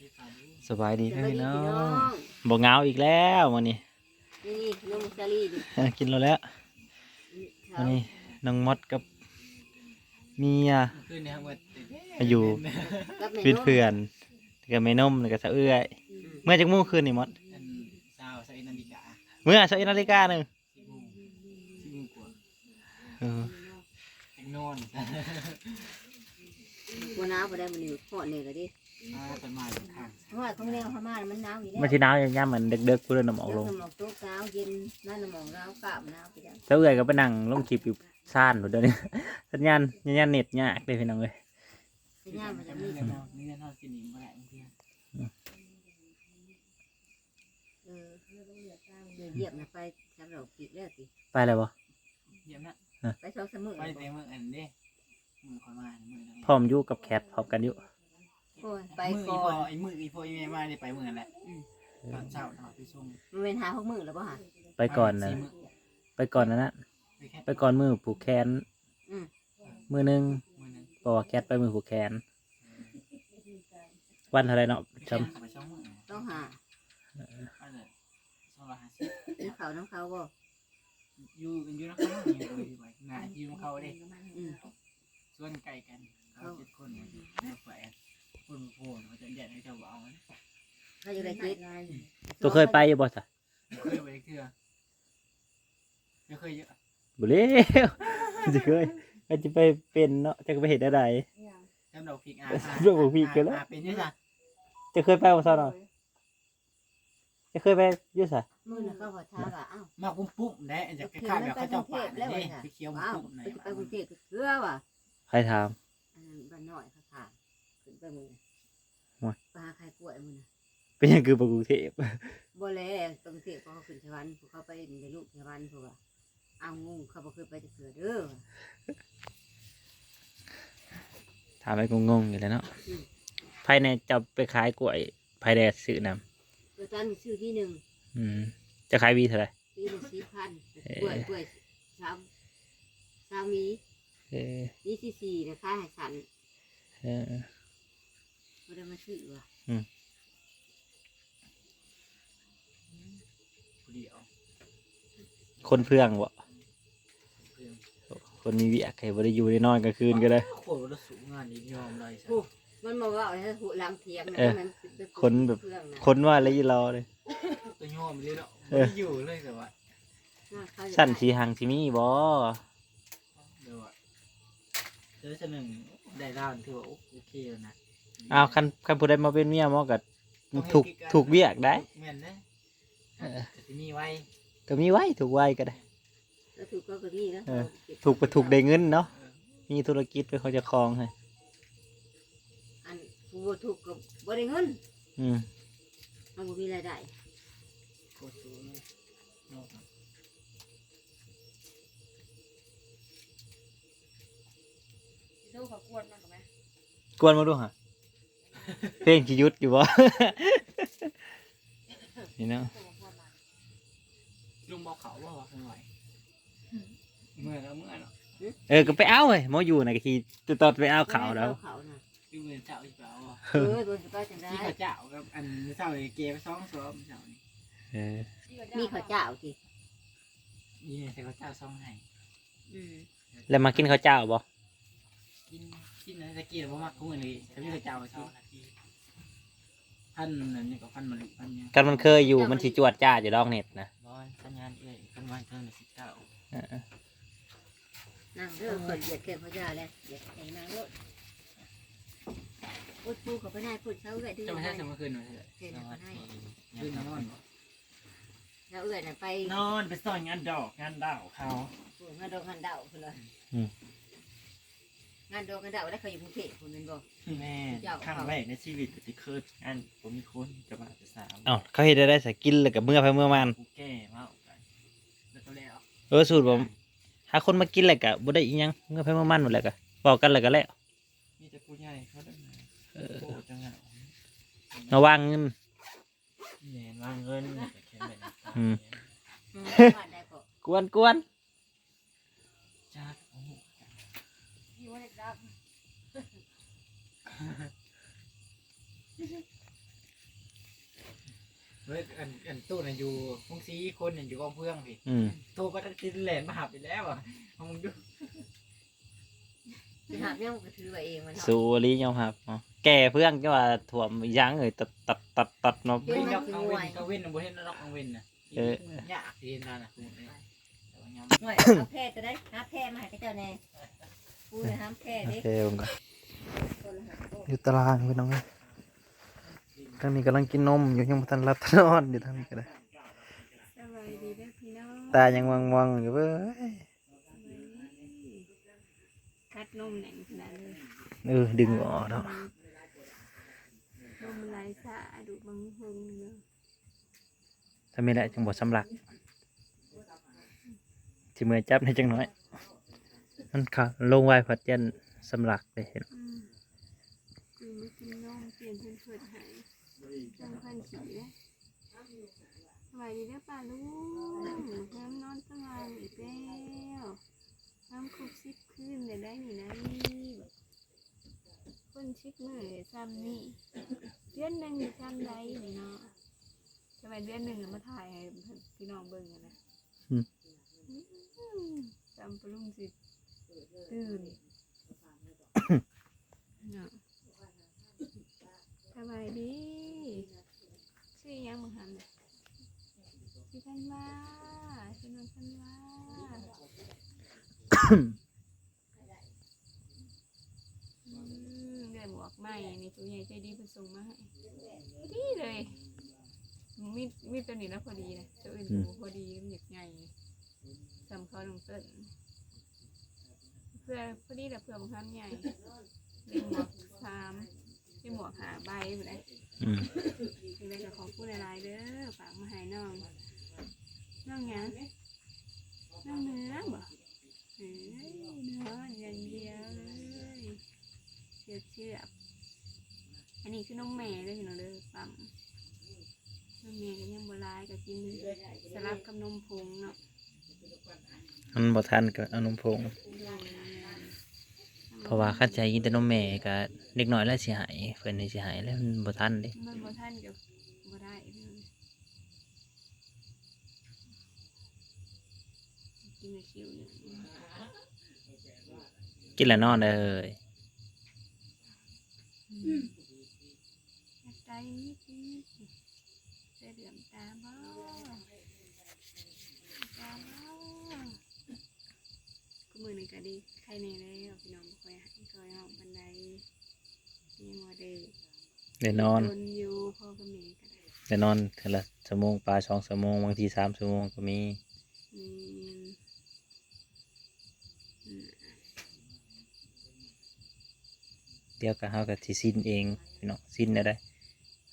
ดีป่าดูสบายดีสไหมวัสดีพี่น้อพี่น้องงบ่เหงาอีกแล้ววันนี้นี่ขนมซาลีดิกินแล้วแล้ววันนี้น้องมดกับเมียคืนนี้ครับว่ามาอยู่กับแม่เพื่อนนมเพื่อนๆกับแม่นมแล้วก็สะเอื้อยอืมเมื่อจักโมู่คืนนี่มดอันสาวใส่นาฬิกาเมื่อสักนาฬิกาหนึ่งสิบโมงสิบโมงกว่าเออแตงนอนบ่หนาวบ่ได้มันอยู่ฮอดนี่ก็ดิมา ต้นไม้ข้างเพราะว่าของแนวพม่ามันหนาวอยู่แล้วมันสิหนาวอย่างเงี้ยเหมือนเด็กๆพูดเรื่องน้ำออกลง น้ำหมอกตกหนาวเย็นนั่นน้ำหมอกหนาวกะหนาวไปจังสะเอื้อยก็ไปนั่งลงคลิปอยู่ซ่านหมดเดี๋ยวนี้ สัญญาณสัญญาณเน็ตยากเลยพี่น้องเลยสัญญาณมันจะมีมีเงินเอามีเงินเอากินอิ่มบ่ได้บางทีเออเดี๋ยวเหยียบน่ะไปสำหรับกินแล้วสิไปแล้วบ่เยี่ยมนะไปสองสามมื้อไปแต่เมื่ออันเด้มือคอยมามือนั้นพร้อมอยู่กับแคทพร้อมกันอยู่ โอ้ยไปมือก่อีอพอนไอ้มืออีพออีแม่มาได้ไปมือนั่นแหละตอนเช้าเนาะไปส่งมันเป็นหาหกมื้อแล้วบ่ฮะไปก่อนนะสี่มื้อไปก่อนนะนะไปแค่ไปก่อนมือผูกแขนอืมมือหนึงมือนึงบอกว่าแคทไปมือผูกแขน วันเท่าไรเนาะไปจแค่ไปสองมื้อต้องหาอันนั้นสองร้อยห้าสิบกินข้าวน้ำเขาบ่อยู่อยู่นักเขาอยู่เลยไว้งานอยู่นักเขาเด้อืม ส่วนไก่กันเขาเจ็ดคนเนี่ยแฝด คนโผล่มาจะแยกให้เจ้าบ่าวมันเขาอยู่ได้คิดำตัวเคยไปอยู่บ่สะเคยไปเทื่อไม่เคยเยอะบ่เลยจะเคยก็จะไปเป็นเนาะจะไปเห็นอะไรจำดอกพริกอาเรื่องของพริกกันแล้วเป็นยังไงจะเคยไปบ่ซะเนาะจะเคยไปยู่ซะมื้อน่ะเขาก็ถามว่าอ้าวมาปุ้มปุ้มแน่จะคล้ายๆแบบเขาเจ้าป่าเนี่ยไปเคี้ยวอ้าวปุ้มไหนไปกรุงเทพก็เกลือว่ะใครถาม ไปมื้อน่ะโอ้ยไปหาใครกล้วยมื้อน่ะเป็นหยังคือปกรุงเทพบ่แลกรุงเทพเขาขึ้นสวรรค์พวกเขาไปในลูกสวรรค์พวกว่าอ้าวงงเขาบ่เคยไปจะเกิดเด้อถามไปงงๆอยู่แหล้วเนาะภายในจะไปขายกล้วยภายในซื้อนำเออตอนนี้ซื้อที่หนึ่งอืม จะขายวีเท่าไหร่ปีละสี่พันเอ่อกล้วยกล้วยสามสามมีเออ นี่ที่สี่นะค่าให้สัน เออ บ่ได้มาซื้อว่ะเดียวคนเพื่องบ่เพื่อนคนมีเวียกใครบ่ได้อยู่ได้นอนกลางคืนก็ได้ โคตรสูงงานนี้ยอมเลยใช่มันมาว่าเอาให้หูหลังเทียงนะเออมันเป็คนแบบ เครื่องนะคนว่าอะไรรอเลย ตัวยอมเลยเนาะเออไม่อยู่เลยแต่ว่าน่าเข้าใจสั้นสีหังสีมีบ่เดี๋ยวอะเจอชั้นหนึ่งได้ด้านที่ว่าโอเคแล้วนะ อ้าวคันคันผู้ใดมาเป็นเมียหมอก็ถูกถูกเวียกได้แม่นนะเออแต่ที่นี่ไว้ก็มีไว้ถูกไว้ก็ได้ แล้วถูกก็ก็ดีนะเออ ถูกไปถูกได้เงินเนาะเออมีธุรกิจไปเขาจะครองให้อันผู้บ่ถูกก็บ่ได้เงินอืมมันบ่มีรายได้โคตรสูงเลยเนาะสู้เขากวนมันกับไหมกวนมาดูฮะ เพลงขี้ยุดอยู่บ่ นี่เนาะสู้เขากวนมันลุงบอกเขาว่าว่าเป็นไหวเมื่อยแล้วเมื่อยเนาะเออก็ไปเอาเว้ยหมออยู่น่ะก็ที่ตอนไปเอาข่าวแล้วเอเขาน่ะดูเหมือนเจ้าอีกแล้วอะเออโดนสบายจังได้ที่เขาเจ้ากับอันเจ้าเกย์ไปซ้อมซ้อมเจ้านี่เออมีข้าวเจ้าสิยี่แต่เขาเจ้าซ้อมให้อืมแล้วมากินข้าวเจ้าบ่กิน กินอะไรตะกี้เราบ่มักคุ้งอันนี้ถ้ามีเขาเจ้าเขาพันนั่นนี่ก็พันมะลิพันเนี่ยกันมันเคยอยู่มันสิจวดจ้าอยู่ดอกเน็ตนะร้อยสัญญาณเอ้ยพันวันเท่าไหร่สิบเก้าเออนั่งเด้อเปิดเหยียดแก้มข้าวเจ้าแล้วเหยียดไอ้นางรถพูดปูเขาไปได้พูดเขาเอื้อยดื้อจะไม่ได้ใช่สมัยคืนมาเถอะเห็นเขาได้คืนนอนแล้วเอื้อยน่ะไปนอนไปซ่อนงานดอกงานดาวเขาโอ้ยงานดอกงานดาวพุ่นเลย งานดอกงานดาวแล้วเขาอยู่กรุงเทพพุ่นแม่นบ่แม่ครั้งแรกในชีวิตที่เคยงานผมมีคนจะมาจะสาวเอ้าเขาเฮ็ดได้ได้สกินแล้วก็เมื่อไปเมื่อมันกูแก่มากกันแล้วก็แล้วเออสูตรผมหาคนมากินแล้วก็บ่ได้อีหยังเมื่อไปเมื่อมันหมดแล้วก็บอกกันแล้วก็แล้วมีแต่ผู้ใหญ่เขาได้มาโอ้จังอะระวังเงิน แม่วางเงินแต่แค่ไม่ได้อืมอืมว่าได้ก็กวนกวน จ้าโอ้โห อยู่ในดับ เฮ้ยอันอันตู้น่ะอยู่พงซีคนน่ะอยู่กองเพื่องพี่อืมโทรก็ได้ติดแหลนมาหับไปแล้วอะเอามึงดูสิหาบยังก็ถือไว้เองมันเนาะ สูรียอมรับเนาะแก่เพื่อนก็ว่าถ่วมอีหยังเอ้ยตัดตัดตัดตัดเนาะเฮ้ยกับกังเว้นกังเว้นน่ะบ่เห็นล็อกกังเว้นน่ะเออ ยากที่นั่นน่ะคุณเอ้ยแต่ว่ายามหน่อยเอาแพร่จะได้หาแพร่มาให้กับเจ้าแน่ปูนะห้ามแพร่โอเด้เคผมก็คนละหาโอ้อยู่ตารางพี่น้องเอ้ยทางนี้กำลังกินนมอยู่ยังบ่ทันรับทันนอนอยู่ทางนี้ก็ได้สบายดีเด้อพี่น้องตายังวังๆอยู่เว้ยคัดนมแหน่งขนาดเลยเออดึงออกแล้วนมไหลสะดูบังหงเนาะถ้าไม่ได้จังบ่สำลักสิมือจับในจังน้อย มันค่ะลงไว้ผัดยันสำลักเลยเห็นอื มกินไม่กินนมเปลี่ยนเป็นเพื่อนหายจังพันขี่เลยสบายดีเด้อป้าลุงน้ำนอนสว่างอีกแล้วน้ำครบสิบคืนเดี๋ยวได้นี่นะนี่คนชิดมือซ้ำนี่เดือนหนึ่งอยู่ซ้ำใดนี่เนาะทำไมเดือนหนึ่งอะมาถ่ายให้พี่น้องเบิ่งอะนะอืมอืมจำปลุงสิตื่นเนาะส บายดีชื่อยังมึงหันเนี่ยชื่อพันว่าชื่อน้องพันว่าอืมได้หมวกใหม่นี่ตัวใหญ่ใจดีเพิ่นส่งมาให้ดีเลยมีมีตัวนี้แล้วพอดีนะตัวอื่นพอดีมันอยากใหญ่สำคัญลงเต้นเพื่อพอดีแต่เพื่อบางครั้งใหญ่ได้หมวกสาม ได้หมวกหาใบไปเลยอืมยังไงก็ขอพูดหลายๆเด้อฝากมาให้น้องน้องหยังน้องเนื้อบ่เฮ้ยเนื้ออย่างเดียวเลยเชือกเชือกอันนี้คือนมแม่เด้อพี่น้องเด้อปั๊มนมแม่ก็ยังบ่หลายก็กินสลับกับนมผงเนาะมันบ่ทันก็เอานมผง เพราะว่าคันใจกินแต่นมแม่ก็เด็กน้อยแล้วสิหายเพิ่นนี่สิหายแล้วมันบ่ทันเด้มันบ่ทันกับบ่ได้พี่น้กินในคิวหนึ่งกินแล้วนอนเลยใจนิดนิดจเหลือมตาบ้าตาบ้าก็มือหนึ่งก็ดีใครในแล้วพี่น้องบ่ค่อยให้คอยห้องบันไดยังว่าเด้ ได้นอนโดนอยู่พ่อกับแม่ก็ได้ได้นอนเทื่อละชั่วโมงปลาสองชั่วโมงบางทีสามชั่วโมงก็มีมีอืมเดี๋ยวก็เฮาก็สิสิ้นเองพี่น้องสิ้นได้ได้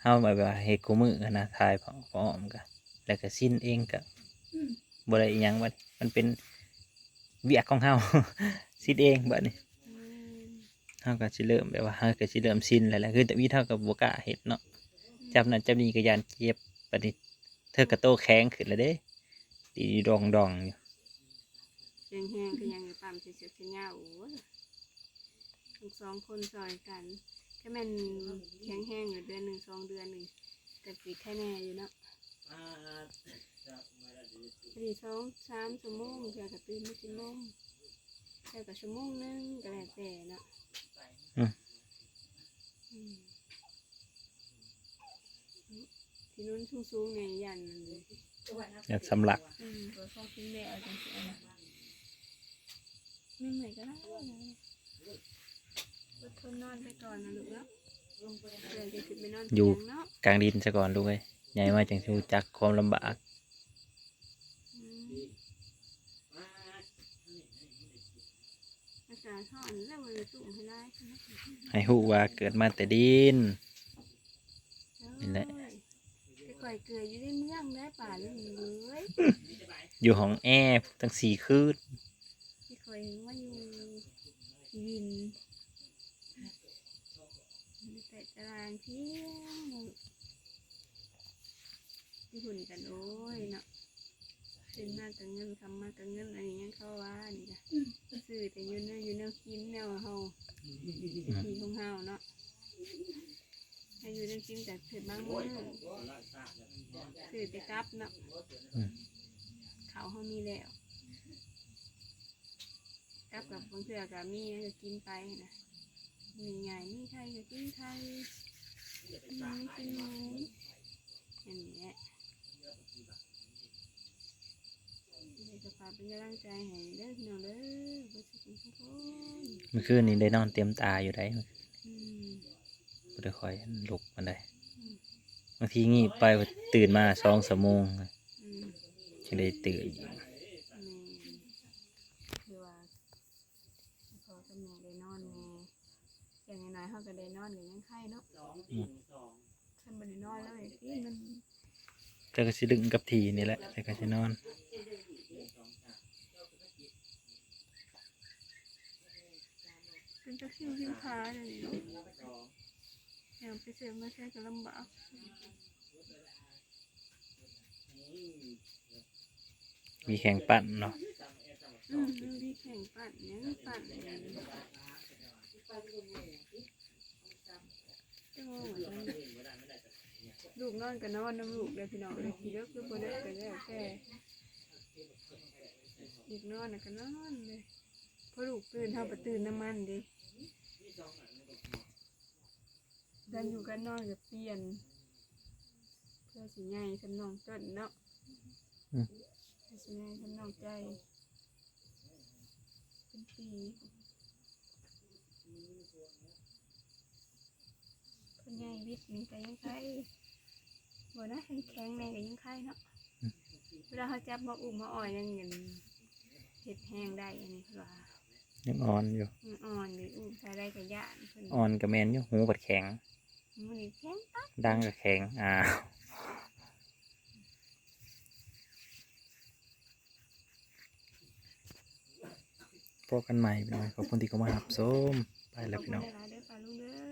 เฮาแบบว่าเฮ็ดคู่มือนะทายพอพร้อมก็แล้วก็สิ้นเองก็บ่ได้อีหยังบัดมันเป็นเวียกของเฮา สิ้นเองบัดนี้อืม เฮาก็สิเริ่มแบบว่าเฮาก็สิเริ่มสิ้นแล้วแหละคือแต่วิเท่ากับบ่กล้าเฮ็ดเนาะจับนั้นจับนี้ก็ยานเจ็บบัดนี้เธอก็โตแข็งขึ้นแล้วเด้ดีดองดองอยู่เสียงแห้งก็ยังอยู่ปั๊มเสียเสียเสียงาโอ้ยทั้งสองคนซอยกันถ้าแม่นแข็งแห้งอยู่เดือนหนึ่งสองเดือนหนึ่งแต่ปีแค่แน่อยู่เนาะพอดีสองสามชั่วโมงเพื่อกับตื่นไม่กินนมเพื่อกับชั่วโมงหนึงก็แล้วแต่เนาะ ที่นู้นสูงๆในยันนั่นเลยอยากสำลักอืมตัวฟองกินแม่เอาจังสิเอามาไม่เหมือนกันนะอดทนนอนไปก่อนนะลูกเนาะเดี๋ยวจะขึ้นไปนอนเตียงเนาะ กลางดินซะก่อนลูกเอ้ยใหญ่มาจังสิรู้จักความลำบาก อืม อากาศร้อนแล้วมันตุ่มให้ได้ใช่ไหมให้ฮู้ว่าเกิดมาแต่ดิน นี่แหละไปก่อยเกลืออยู่ในเมืองได้ป่าเลยเลยอยู่ห้องแอร์ตั้งสี่คืนไปก่อยว่าอยู่วินแต่ตารางเที่ยงที่หุ่นกันโอ้ยเนาะ เป็นมากกับเงินคำมากกับเงินอะไรอย่างเงี้ยเขาว่านี่จ้ะซื้อแต่อยืนเนออยู่แนวกินแนวเฮาทีของเฮาเนาะให้อยู่ได้กินแต่ถือบางมื้อถือแต่กลับเนาะอืม เขาเขามีแล้วกลับกับบางเทื่อกับมีก็กินไปนะมีไงมีไทยก็กินไทยมีหมูกินหมูอย่างนี้แหละเดี๋ยวจะฝาก เป็นกำลังใจให้เด้อพี่น้องเด้อเพื่อสุขทุกคนเมื่อคืนนี้ได้นอนเตรียมตาอยู่ได้อืมบ่ได้คอยลุกมันได้บางทีงีบไปตื่นมาสองชั่วโมงอืมจึงได้ตื่นอีกแม่คือว่าพอกับแม่ได้นอนแม่อย่างน้อยๆเขาก็ได้นอนอย่างยังไข้เนาะท่านบ่ได้นอนเลยพี่มัน แต่ก็สิดึงกับทีนี่แหละแต่ก็สินอน เป็นตะคริวขึ้นขาเลยเนาะอย่างไปเสริมมาใช้ก็ลำบากมีแข่งปั่นเนาะอืมมีแข่งปั่นเนี่ยปั่นเนี่ยจะว่าเหมือนลูกนอนก็นนอนน้ำลูกเลยพี่น้องเลยขี่รถคือบ่ได้ก็แล้วแต่อีกนอนน่ะก็นอนเลยพอลูกตื่นเท่าไปตื่นน้ำมันดิ ดันอยู่กันนอนก็เปลี่ยน เพื่อสิใหญ่สำนองต้นเนาะอืม เพื่อสิใหญ่สำนองใจ เป็นปีเพิ่นใหญ่วิทย์นี่ก็ยังไข่บ่นะแข็งแข็งๆแน่ก็ยังไข่เนาะเวลาเขาจับมาอุ้มมาอ่อยยังเงินเห็ดแห้งได้อันนี้เพิ่นว่า ยังอ่อนอยู่ยังอ่อนหรืออุ้มใส่ได้ก็ย่านเพิ่นอ่อนกับแมนอยู่หูบัดแข็ง มันนี่แข็งปั๊บดังกับแข็งอ้าวพบกันใหม่พี่น้องขอบคุณที่เข้ามาหับส้มไปแล้วพี่น้องขบคุณหลายๆเด้อ